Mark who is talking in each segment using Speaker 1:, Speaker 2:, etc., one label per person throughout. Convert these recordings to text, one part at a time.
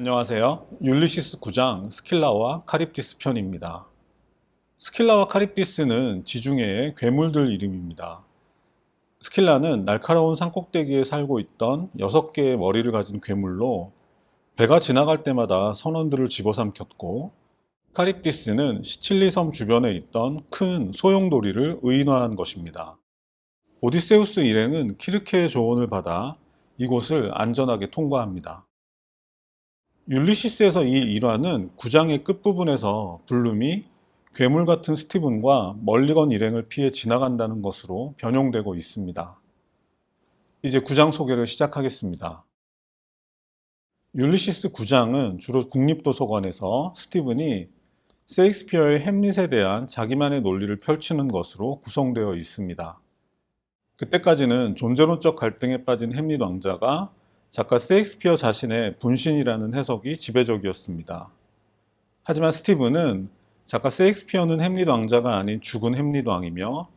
Speaker 1: 안녕하세요. 율리시스 9장 스킬라와 카립디스 편입니다. 스킬라와 카립디스는 지중해의 괴물들 이름입니다. 스킬라는 날카로운 산꼭대기에 살고 있던 6개의 머리를 가진 괴물로 배가 지나갈 때마다 선원들을 집어삼켰고 카립디스는 시칠리 섬 주변에 있던 큰 소용돌이를 의인화한 것입니다. 오디세우스 일행은 키르케의 조언을 받아 이곳을 안전하게 통과합니다. 율리시스에서 이 일화는 구장의 끝부분에서 블룸이 괴물 같은 스티븐과 멀리건 일행을 피해 지나간다는 것으로 변용되고 있습니다. 이제 구장 소개를 시작하겠습니다. 율리시스 구장은 주로 국립도서관에서 스티븐이 세익스피어의 햄릿에 대한 자기만의 논리를 펼치는 것으로 구성되어 있습니다. 그때까지는 존재론적 갈등에 빠진 햄릿 왕자가 작가 세익스피어 자신의 분신이라는 해석이 지배적이었습니다. 하지만 스티븐은 작가 세익스피어는 햄릿 왕자가 아닌 죽은 햄릿 왕이며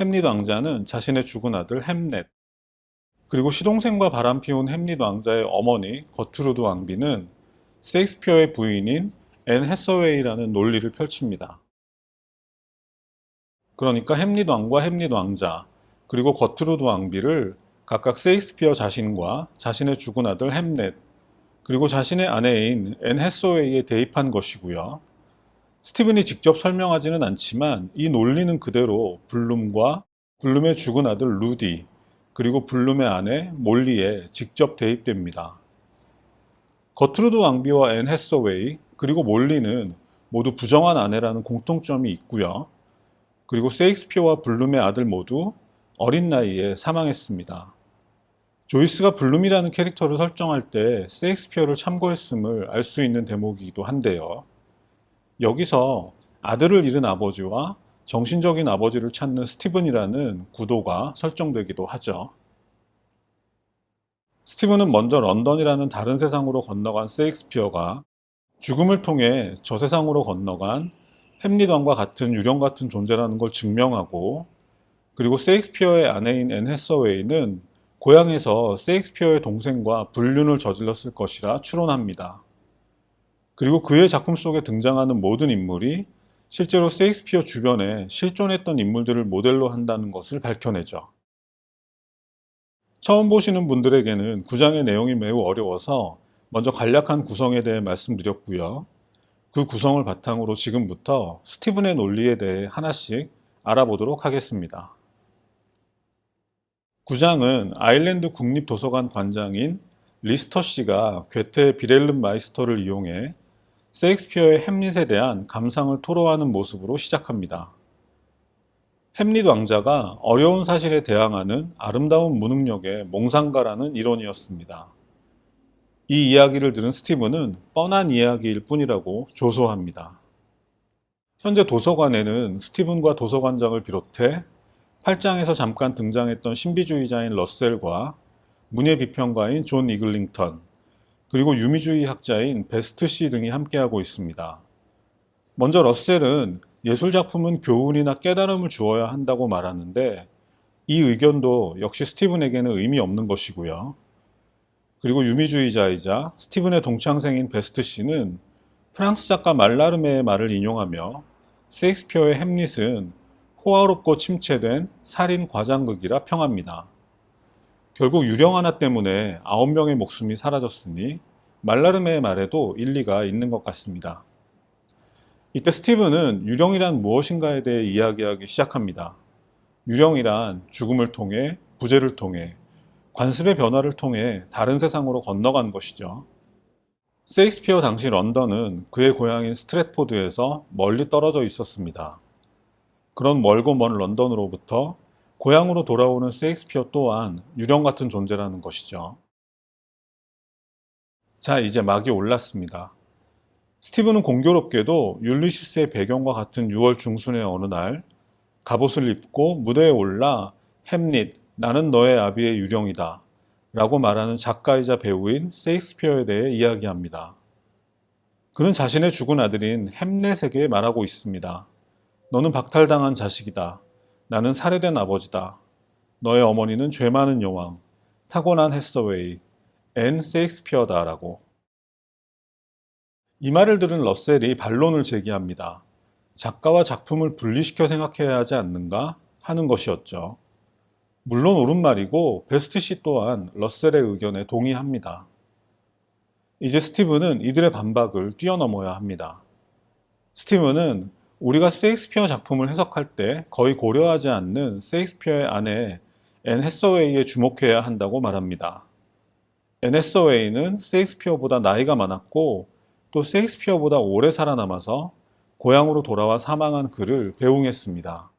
Speaker 1: 햄릿 왕자는 자신의 죽은 아들 햄넷 그리고 시동생과 바람 피운 햄릿 왕자의 어머니 거트루드 왕비는 세익스피어의 부인인 앤 해서웨이라는 논리를 펼칩니다. 그러니까 햄릿 왕과 햄릿 왕자 그리고 거트루드 왕비를 각각 세익스피어 자신과 자신의 죽은 아들 햄넷 그리고 자신의 아내인 앤 해서웨이에 대입한 것이고요. 스티븐이 직접 설명하지는 않지만 이 논리는 그대로 블룸과 블룸의 죽은 아들 루디 그리고 블룸의 아내 몰리에 직접 대입됩니다. 거트루드 왕비와 앤 해서웨이 그리고 몰리는 모두 부정한 아내라는 공통점이 있고요. 그리고 세익스피어와 블룸의 아들 모두 어린 나이에 사망했습니다. 조이스가 블룸이라는 캐릭터를 설정할 때 세익스피어를 참고했음을 알 수 있는 대목이기도 한데요. 여기서 아들을 잃은 아버지와 정신적인 아버지를 찾는 스티븐이라는 구도가 설정되기도 하죠. 스티븐은 먼저 런던이라는 다른 세상으로 건너간 세익스피어가 죽음을 통해 저 세상으로 건너간 햄릿왕과 같은 유령 같은 존재라는 걸 증명하고 그리고 세익스피어의 아내인 앤 해서웨이는 고향에서 세익스피어의 동생과 불륜을 저질렀을 것이라 추론합니다. 그리고 그의 작품 속에 등장하는 모든 인물이 실제로 세익스피어 주변에 실존했던 인물들을 모델로 한다는 것을 밝혀내죠. 처음 보시는 분들에게는 구장의 내용이 매우 어려워서 먼저 간략한 구성에 대해 말씀드렸고요. 그 구성을 바탕으로 지금부터 스티븐의 논리에 대해 하나씩 알아보도록 하겠습니다. 구장은 아일랜드 국립도서관 관장인 리스터 씨가 괴테 비렐름 마이스터를 이용해 세익스피어의 햄릿에 대한 감상을 토로하는 모습으로 시작합니다. 햄릿 왕자가 어려운 사실에 대항하는 아름다운 무능력의 몽상가라는 이론이었습니다. 이 이야기를 들은 스티븐은 뻔한 이야기일 뿐이라고 조소합니다. 현재 도서관에는 스티븐과 도서관장을 비롯해 8장에서 잠깐 등장했던 신비주의자인 러셀과 문예 비평가인 존 이글링턴, 그리고 유미주의 학자인 베스트 씨 등이 함께하고 있습니다. 먼저 러셀은 예술작품은 교훈이나 깨달음을 주어야 한다고 말하는데 이 의견도 역시 스티븐에게는 의미 없는 것이고요. 그리고 유미주의자이자 스티븐의 동창생인 베스트 씨는 프랑스 작가 말라르메의 말을 인용하며 셰익스피어의 햄릿은 호화롭고 침체된 살인 과장극이라 평합니다. 결국 유령 하나 때문에 9명의 목숨이 사라졌으니 말라르메의 말에도 일리가 있는 것 같습니다. 이때 스티븐은 유령이란 무엇인가에 대해 이야기하기 시작합니다. 유령이란 죽음을 통해 부재를 통해 관습의 변화를 통해 다른 세상으로 건너간 것이죠. 세익스피어 당시 런던은 그의 고향인 스트랫포드에서 멀리 떨어져 있었습니다. 그런 멀고 먼 런던으로부터 고향으로 돌아오는 세익스피어 또한 유령 같은 존재라는 것이죠. 자, 이제 막이 올랐습니다. 스티븐은 공교롭게도 율리시스의 배경과 같은 6월 중순의 어느 날 갑옷을 입고 무대에 올라 햄릿, 나는 너의 아비의 유령이다 라고 말하는 작가이자 배우인 세익스피어에 대해 이야기합니다. 그는 자신의 죽은 아들인 햄넷에게 말하고 있습니다. 너는 박탈당한 자식이다. 나는 살해된 아버지다. 너의 어머니는 죄 많은 여왕, 타고난 헤서웨이, 앤 세익스피어다라고. 이 말을 들은 러셀이 반론을 제기합니다. 작가와 작품을 분리시켜 생각해야 하지 않는가 하는 것이었죠. 물론 옳은 말이고 베스트 씨 또한 러셀의 의견에 동의합니다. 이제 스티븐은 이들의 반박을 뛰어넘어야 합니다. 스티븐은 우리가 세익스피어 작품을 해석할 때 거의 고려하지 않는 세익스피어의 아내 앤 해서웨이에 주목해야 한다고 말합니다. 앤 해서웨이는 세익스피어보다 나이가 많았고 또 세익스피어보다 오래 살아남아서 고향으로 돌아와 사망한 그를 배웅했습니다.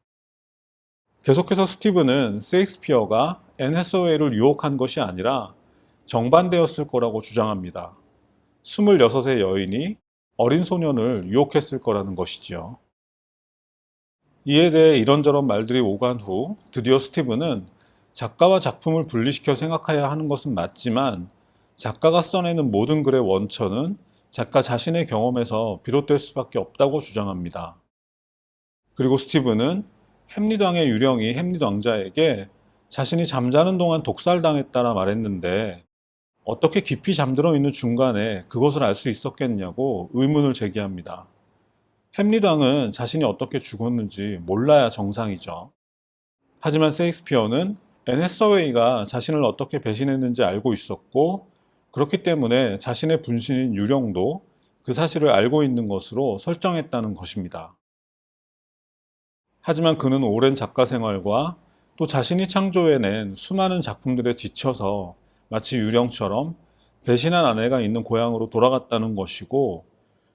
Speaker 1: 계속해서 스티븐은 세익스피어가 앤 해서웨이를 유혹한 것이 아니라 정반대였을 거라고 주장합니다. 26의 여인이 어린 소년을 유혹했을 거라는 것이지요. 이에 대해 이런저런 말들이 오간 후 드디어 스티븐은 작가와 작품을 분리시켜 생각해야 하는 것은 맞지만 작가가 써내는 모든 글의 원천은 작가 자신의 경험에서 비롯될 수밖에 없다고 주장합니다. 그리고 스티븐은 햄릿 왕의 유령이 햄릿 왕자에게 자신이 잠자는 동안 독살당했다라 말했는데 어떻게 깊이 잠들어 있는 중간에 그것을 알 수 있었겠냐고 의문을 제기합니다. 햄릿 왕은 자신이 어떻게 죽었는지 몰라야 정상이죠. 하지만 세익스피어는 앤 해서웨이가 자신을 어떻게 배신했는지 알고 있었고 그렇기 때문에 자신의 분신인 유령도 그 사실을 알고 있는 것으로 설정했다는 것입니다. 하지만 그는 오랜 작가 생활과 또 자신이 창조해낸 수많은 작품들에 지쳐서 마치 유령처럼 배신한 아내가 있는 고향으로 돌아갔다는 것이고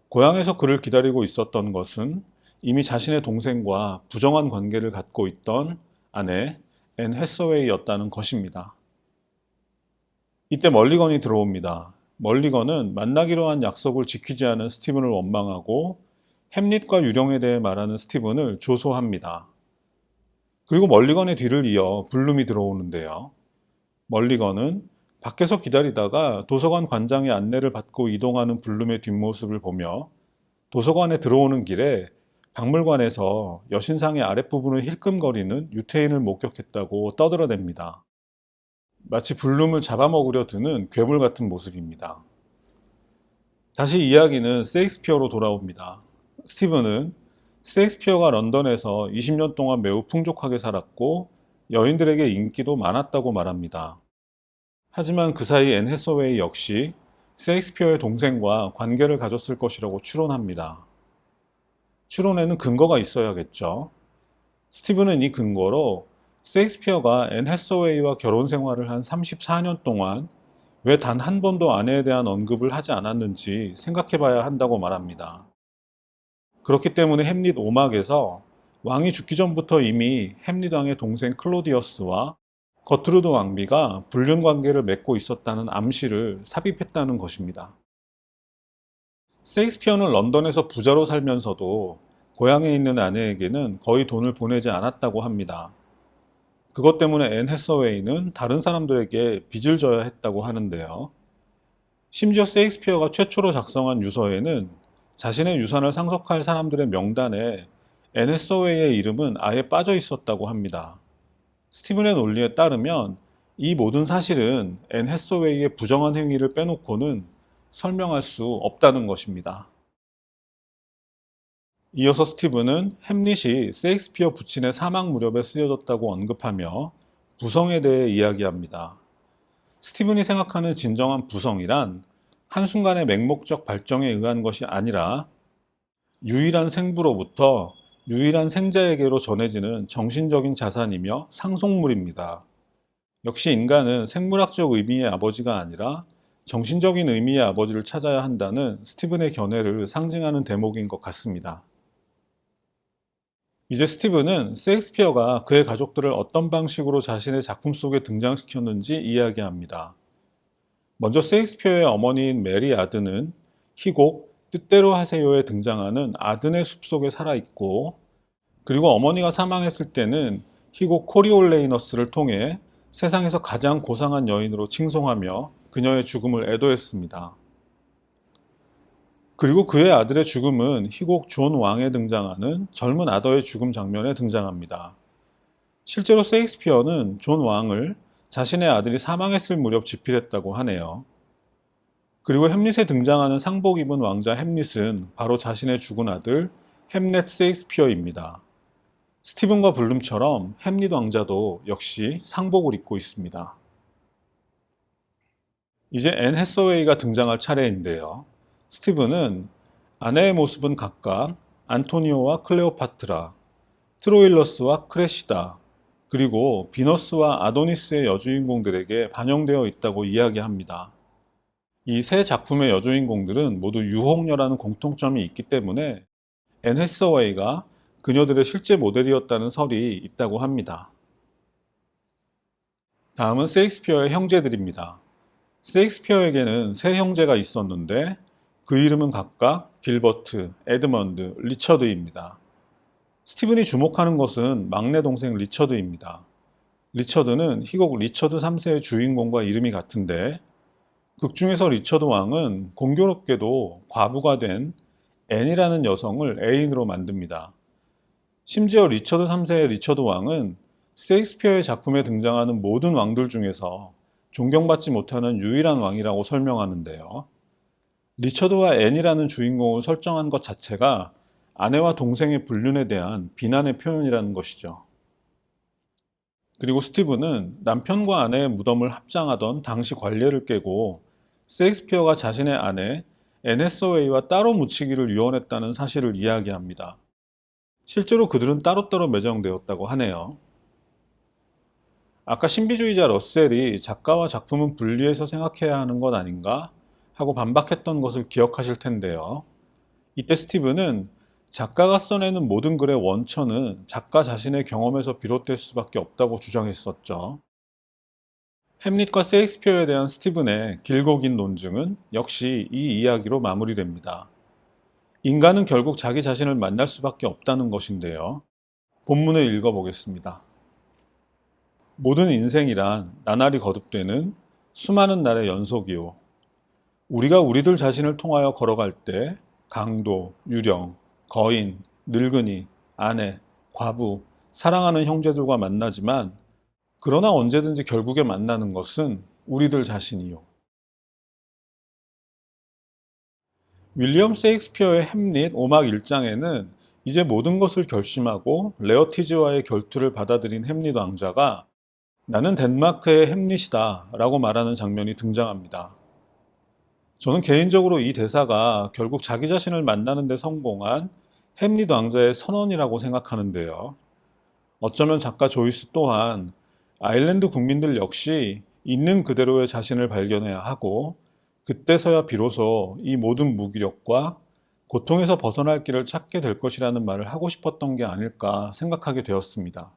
Speaker 1: 고향에서 그를 기다리고 있었던 것은 이미 자신의 동생과 부정한 관계를 갖고 있던 아내 앤 해서웨이였다는 것입니다. 이때 멀리건이 들어옵니다. 멀리건은 만나기로 한 약속을 지키지 않은 스티븐을 원망하고 햄릿과 유령에 대해 말하는 스티븐을 조소합니다. 그리고 멀리건의 뒤를 이어 블룸이 들어오는데요. 멀리건은 밖에서 기다리다가 도서관 관장의 안내를 받고 이동하는 블룸의 뒷모습을 보며 도서관에 들어오는 길에 박물관에서 여신상의 아랫부분을 힐끔거리는 유태인을 목격했다고 떠들어댑니다. 마치 블룸을 잡아먹으려 드는 괴물 같은 모습입니다. 다시 이야기는 세익스피어로 돌아옵니다. 스티븐은 세익스피어가 런던에서 20년 동안 매우 풍족하게 살았고 여인들에게 인기도 많았다고 말합니다. 하지만 그 사이 앤 해서웨이 역시 세익스피어의 동생과 관계를 가졌을 것이라고 추론합니다. 추론에는 근거가 있어야겠죠. 스티븐은 이 근거로 세익스피어가 앤 해서웨이와 결혼 생활을 한 34년 동안 왜 단 한 번도 아내에 대한 언급을 하지 않았는지 생각해 봐야 한다고 말합니다. 그렇기 때문에 햄릿 오막에서 왕이 죽기 전부터 이미 햄릿 왕의 동생 클로디어스와 거트루드 왕비가 불륜 관계를 맺고 있었다는 암시를 삽입했다는 것입니다. 세익스피어는 런던에서 부자로 살면서도 고향에 있는 아내에게는 거의 돈을 보내지 않았다고 합니다. 그것 때문에 앤 해서웨이는 다른 사람들에게 빚을 져야 했다고 하는데요. 심지어 세익스피어가 최초로 작성한 유서에는 자신의 유산을 상속할 사람들의 명단에 앤 해서웨이의 이름은 아예 빠져 있었다고 합니다. 스티븐의 논리에 따르면 이 모든 사실은 앤 해서웨이의 부정한 행위를 빼놓고는 설명할 수 없다는 것입니다. 이어서 스티븐은 햄릿이 세익스피어 부친의 사망 무렵에 쓰여졌다고 언급하며 부성에 대해 이야기합니다. 스티븐이 생각하는 진정한 부성이란 한순간의 맹목적 발정에 의한 것이 아니라 유일한 생부로부터 유일한 생자에게로 전해지는 정신적인 자산이며 상속물입니다. 역시 인간은 생물학적 의미의 아버지가 아니라 정신적인 의미의 아버지를 찾아야 한다는 스티븐의 견해를 상징하는 대목인 것 같습니다. 이제 스티븐은 세익스피어가 그의 가족들을 어떤 방식으로 자신의 작품 속에 등장시켰는지 이야기합니다. 먼저 세익스피어의 어머니인 메리 아드는 희곡 뜻대로 하세요에 등장하는 아든의 숲속에 살아있고 그리고 어머니가 사망했을 때는 희곡 코리올레이너스를 통해 세상에서 가장 고상한 여인으로 칭송하며 그녀의 죽음을 애도했습니다. 그리고 그의 아들의 죽음은 희곡 존 왕에 등장하는 젊은 아더의 죽음 장면에 등장합니다. 실제로 세익스피어는 존 왕을 자신의 아들이 사망했을 무렵 집필했다고 하네요. 그리고 햄릿에 등장하는 상복 입은 왕자 햄릿은 바로 자신의 죽은 아들 햄릿 세익스피어입니다. 스티븐과 블룸처럼 햄릿 왕자도 역시 상복을 입고 있습니다. 이제 앤 해서웨이가 등장할 차례인데요. 스티븐은 아내의 모습은 각각 안토니오와 클레오파트라, 트로일러스와 크레시다, 그리고 비너스와 아도니스의 여주인공들에게 반영되어 있다고 이야기합니다. 이 세 작품의 여주인공들은 모두 유혹녀라는 공통점이 있기 때문에 앤 해서웨이가 그녀들의 실제 모델이었다는 설이 있다고 합니다. 다음은 세익스피어의 형제들입니다. 세익스피어에게는 세 형제가 있었는데 그 이름은 각각 길버트, 에드먼드, 리처드입니다. 스티븐이 주목하는 것은 막내 동생 리처드입니다. 리처드는 희곡 리처드 3세의 주인공과 이름이 같은데 극 중에서 리처드 왕은 공교롭게도 과부가 된 앤이라는 여성을 애인으로 만듭니다. 심지어 리처드 3세의 리처드 왕은 세익스피어의 작품에 등장하는 모든 왕들 중에서 존경받지 못하는 유일한 왕이라고 설명하는데요. 리처드와 앤이라는 주인공을 설정한 것 자체가 아내와 동생의 불륜에 대한 비난의 표현이라는 것이죠. 그리고 스티브는 남편과 아내의 무덤을 합장하던 당시 관례를 깨고 세익스피어가 자신의 아내 앤 해서웨이와 따로 묻히기를 유언했다는 사실을 이야기합니다. 실제로 그들은 따로따로 매장되었다고 하네요. 아까 신비주의자 러셀이 작가와 작품은 분리해서 생각해야 하는 것 아닌가 하고 반박했던 것을 기억하실 텐데요. 이때 스티브는 작가가 써내는 모든 글의 원천은 작가 자신의 경험에서 비롯될 수밖에 없다고 주장했었죠. 햄릿과 세익스피어에 대한 스티븐의 길고 긴 논증은 역시 이 이야기로 마무리됩니다. 인간은 결국 자기 자신을 만날 수밖에 없다는 것인데요. 본문을 읽어보겠습니다. 모든 인생이란 나날이 거듭되는 수많은 날의 연속이요. 우리가 우리들 자신을 통하여 걸어갈 때 강도, 유령, 거인, 늙은이, 아내, 과부, 사랑하는 형제들과 만나지만 그러나 언제든지 결국에 만나는 것은 우리들 자신이요. 윌리엄 세익스피어의 햄릿 5막 1장에는 이제 모든 것을 결심하고 레어티즈와의 결투를 받아들인 햄릿 왕자가 나는 덴마크의 햄릿이다 라고 말하는 장면이 등장합니다. 저는 개인적으로 이 대사가 결국 자기 자신을 만나는 데 성공한 햄릿 왕자의 선언이라고 생각하는데요. 어쩌면 작가 조이스 또한 아일랜드 국민들 역시 있는 그대로의 자신을 발견해야 하고 그때서야 비로소 이 모든 무기력과 고통에서 벗어날 길을 찾게 될 것이라는 말을 하고 싶었던 게 아닐까 생각하게 되었습니다.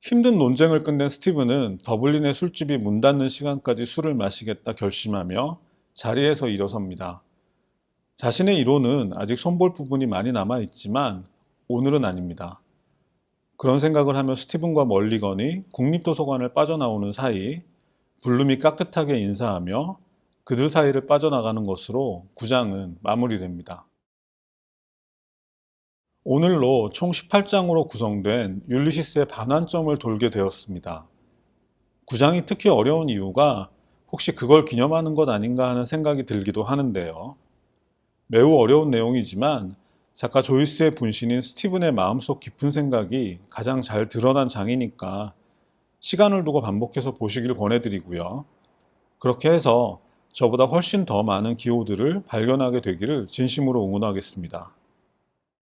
Speaker 1: 힘든 논쟁을 끝낸 스티븐은 더블린의 술집이 문 닫는 시간까지 술을 마시겠다 결심하며 자리에서 일어섭니다. 자신의 이론은 아직 손볼 부분이 많이 남아 있지만 오늘은 아닙니다. 그런 생각을 하며 스티븐과 멀리 거니 국립도서관을 빠져나오는 사이 블룸이 깍듯하게 인사하며 그들 사이를 빠져나가는 것으로 구장은 마무리됩니다. 오늘로 총 18장으로 구성된 율리시스의 반환점을 돌게 되었습니다. 구장이 특히 어려운 이유가 혹시 그걸 기념하는 것 아닌가 하는 생각이 들기도 하는데요. 매우 어려운 내용이지만 작가 조이스의 분신인 스티븐의 마음속 깊은 생각이 가장 잘 드러난 장이니까 시간을 두고 반복해서 보시길 권해드리고요. 그렇게 해서 저보다 훨씬 더 많은 기호들을 발견하게 되기를 진심으로 응원하겠습니다.